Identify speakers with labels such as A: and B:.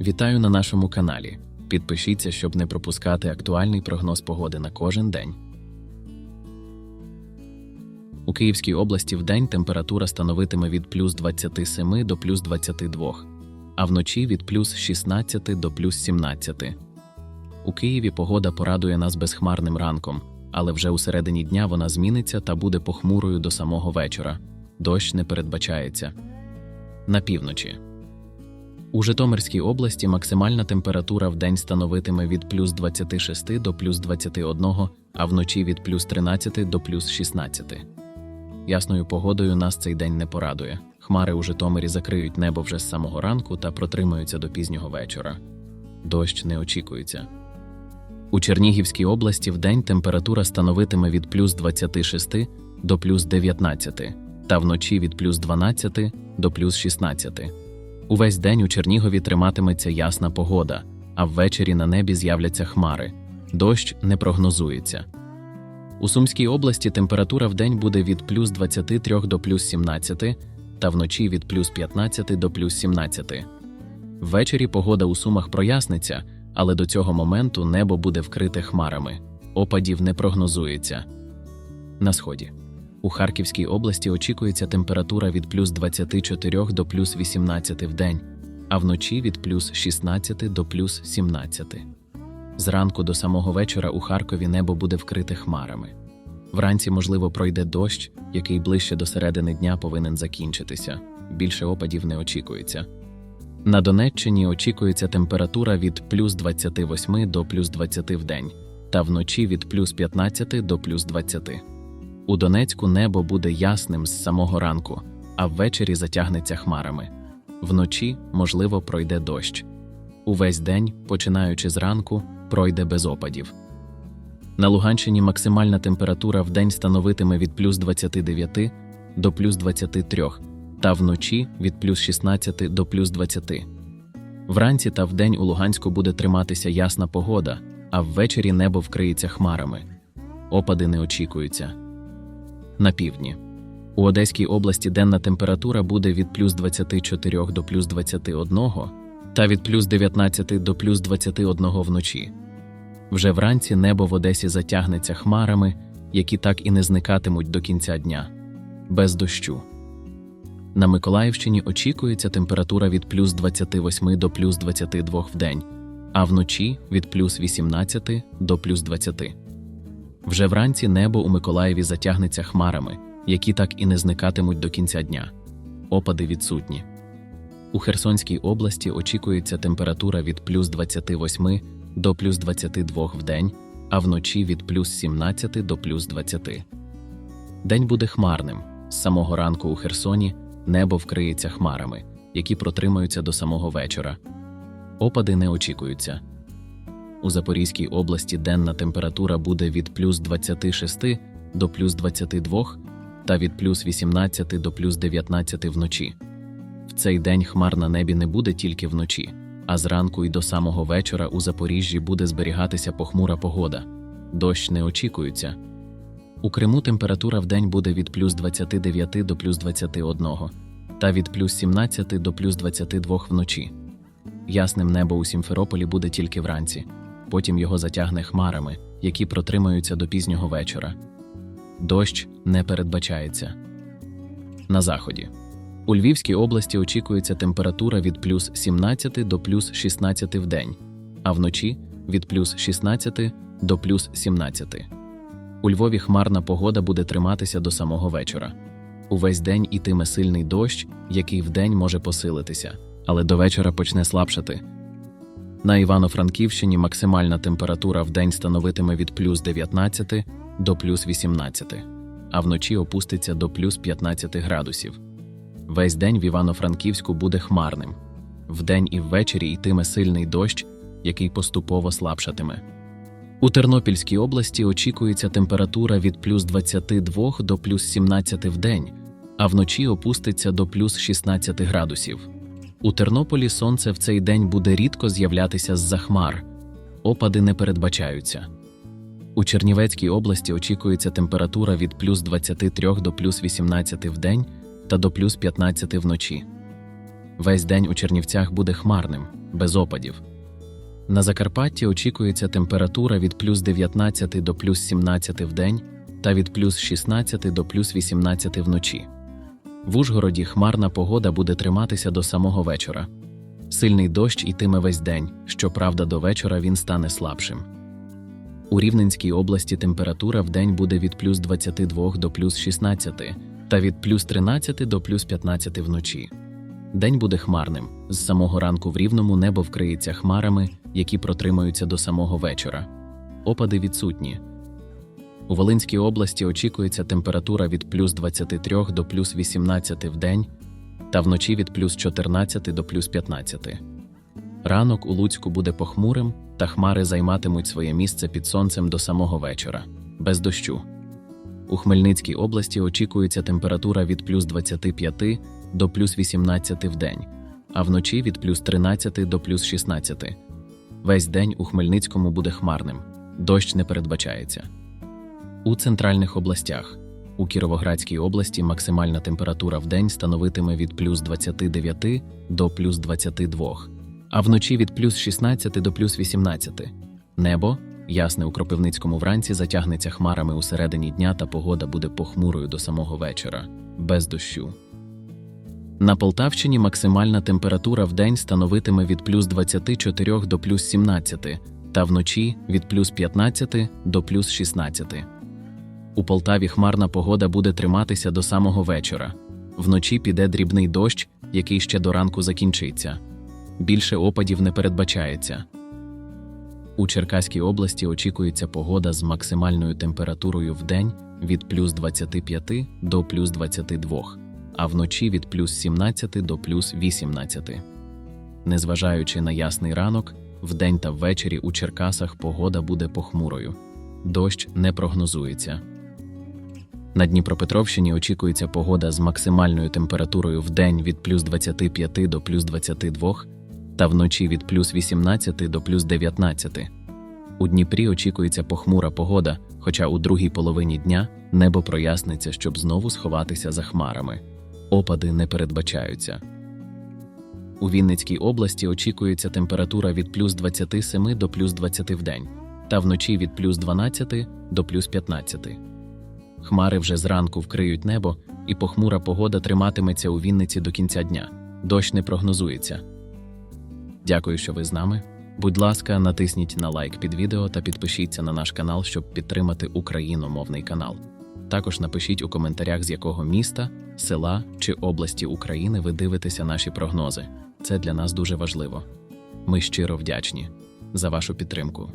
A: Вітаю на нашому каналі. Підпишіться, щоб не пропускати актуальний прогноз погоди на кожен день. У Київській області в день температура становитиме від плюс 27 до плюс 22, а вночі від плюс 16 до плюс 17. У Києві погода порадує нас безхмарним ранком, але вже у середині дня вона зміниться та буде похмурою до самого вечора. Дощ не передбачається. На півночі. У Житомирській області максимальна температура в день становитиме від плюс 26 до плюс 21, а вночі від плюс 13 до плюс 16. Ясною погодою нас цей день не порадує. Хмари у Житомирі закриють небо вже з самого ранку та протримаються до пізнього вечора. Дощ не очікується. У Чернігівській області в день температура становитиме від плюс 26 до плюс 19, та вночі від плюс 12 до плюс 16. Увесь день у Чернігові триматиметься ясна погода, а ввечері на небі з'являться хмари. Дощ не прогнозується. У Сумській області температура в день буде від плюс 23 до плюс 17, та вночі від плюс 15 до плюс 17. Ввечері погода у Сумах проясниться, але до цього моменту небо буде вкрите хмарами. Опадів не прогнозується. На сході. У Харківській області очікується температура від плюс 24 до плюс 18 в день, а вночі від плюс 16 до плюс 17. Зранку до самого вечора у Харкові небо буде вкрите хмарами. Вранці, можливо, пройде дощ, який ближче до середини дня повинен закінчитися. Більше опадів не очікується. На Донеччині очікується температура від плюс 28 до плюс 20 в день, та вночі від плюс 15 до плюс 20. У Донецьку небо буде ясним з самого ранку, а ввечері затягнеться хмарами. Вночі, можливо, пройде дощ. Увесь день, починаючи зранку, пройде без опадів. На Луганщині максимальна температура в день становитиме від плюс 29 до плюс 23, та вночі від плюс 16 до плюс 20. Вранці та вдень у Луганську буде триматися ясна погода, а ввечері небо вкриється хмарами. Опади не очікуються. На півдні. У Одеській області денна температура буде від плюс 24 до плюс 21 та від плюс 19 до плюс 21 вночі. Вже вранці небо в Одесі затягнеться хмарами, які так і не зникатимуть до кінця дня. Без дощу. На Миколаївщині очікується температура від плюс 28 до плюс 22 в день, а вночі від плюс 18 до плюс 20. Вже вранці небо у Миколаєві затягнеться хмарами, які так і не зникатимуть до кінця дня. Опади відсутні. У Херсонській області очікується температура від плюс 28 до плюс 22 в день, а вночі від плюс 17 до плюс 20. День буде хмарним. З самого ранку у Херсоні небо вкриється хмарами, які протримаються до самого вечора. Опади не очікуються. У Запорізькій області денна температура буде від плюс 26 до плюс 22 та від плюс 18 до плюс 19 вночі. В цей день хмар на небі не буде тільки вночі, а зранку і до самого вечора у Запоріжжі буде зберігатися похмура погода. Дощ не очікується. У Криму температура в день буде від плюс 29 до плюс 21 та від плюс 17 до плюс 22 вночі. Ясним небо у Сімферополі буде тільки вранці, потім його затягне хмарами, які протримаються до пізнього вечора. Дощ не передбачається. На заході. У Львівській області очікується температура від плюс 17 до плюс 16 в день, а вночі від плюс 16 до плюс 17. У Львові хмарна погода буде триматися до самого вечора. Увесь день ітиме сильний дощ, який вдень може посилитися, але до вечора почне слабшати. На Івано-Франківщині максимальна температура в день становитиме від плюс 19 до плюс 18, а вночі опуститься до плюс 15 градусів. Весь день в Івано-Франківську буде хмарним. Вдень і ввечері йтиме сильний дощ, який поступово слабшатиме. У Тернопільській області очікується температура від плюс 22 до плюс 17 в день, а вночі опуститься до плюс 16 градусів. У Тернополі сонце в цей день буде рідко з'являтися з-за хмар, опади не передбачаються. У Чернівецькій області очікується температура від плюс 23 до плюс 18 в день та до плюс 15 вночі. Весь день у Чернівцях буде хмарним, без опадів. На Закарпатті очікується температура від плюс 19 до плюс 17 в день та від плюс 16 до плюс 18 вночі. В Ужгороді хмарна погода буде триматися до самого вечора. Сильний дощ йтиме весь день, щоправда, до вечора він стане слабшим. У Рівненській області температура в день буде від плюс 22 до плюс 16 та від плюс 13 до плюс 15 вночі. День буде хмарним. З самого ранку в рівному небо вкриється хмарами, які протримаються до самого вечора. Опади відсутні. У Волинській області очікується температура від плюс 23 до плюс 18 в день та вночі від плюс 14 до плюс 15. Ранок у Луцьку буде похмурим, та хмари займатимуть своє місце під сонцем до самого вечора, без дощу. У Хмельницькій області очікується температура від плюс 25 до плюс 18 в день, а вночі від плюс 13 до плюс 16. Весь день у Хмельницькому буде хмарним, дощ не передбачається. У центральних областях у Кіровоградській області максимальна температура в день становитиме від плюс 29 до плюс 22, а вночі від плюс 16 до плюс 18. Небо, ясне у Кропивницькому вранці, затягнеться хмарами у середині дня та погода буде похмурою до самого вечора, без дощу. На Полтавщині максимальна температура в день становитиме від плюс 24 до плюс 17, та вночі від плюс 15 до плюс 16. У Полтаві хмарна погода буде триматися до самого вечора. Вночі піде дрібний дощ, який ще до ранку закінчиться. Більше опадів не передбачається. У Черкаській області очікується погода з максимальною температурою в день від плюс 25 до плюс 22, а вночі від плюс 17 до плюс 18. Незважаючи на ясний ранок, вдень та ввечері у Черкасах погода буде похмурою. Дощ не прогнозується. На Дніпропетровщині очікується погода з максимальною температурою в день від плюс 25 до плюс 22 та вночі від плюс 18 до плюс 19. У Дніпрі очікується похмура погода, хоча у другій половині дня небо проясниться, щоб знову сховатися за хмарами. Опади не передбачаються. У Вінницькій області очікується температура від плюс 27 до плюс 20 в день, та вночі від плюс 12 до плюс 15. Хмари вже зранку вкриють небо, і похмура погода триматиметься у Вінниці до кінця дня. Дощ не прогнозується. Дякую, що ви з нами. Будь ласка, натисніть на лайк під відео та підпишіться на наш канал, щоб підтримати україномовний канал. Також напишіть у коментарях, з якого міста, села чи області України ви дивитеся наші прогнози. Це для нас дуже важливо. Ми щиро вдячні за вашу підтримку.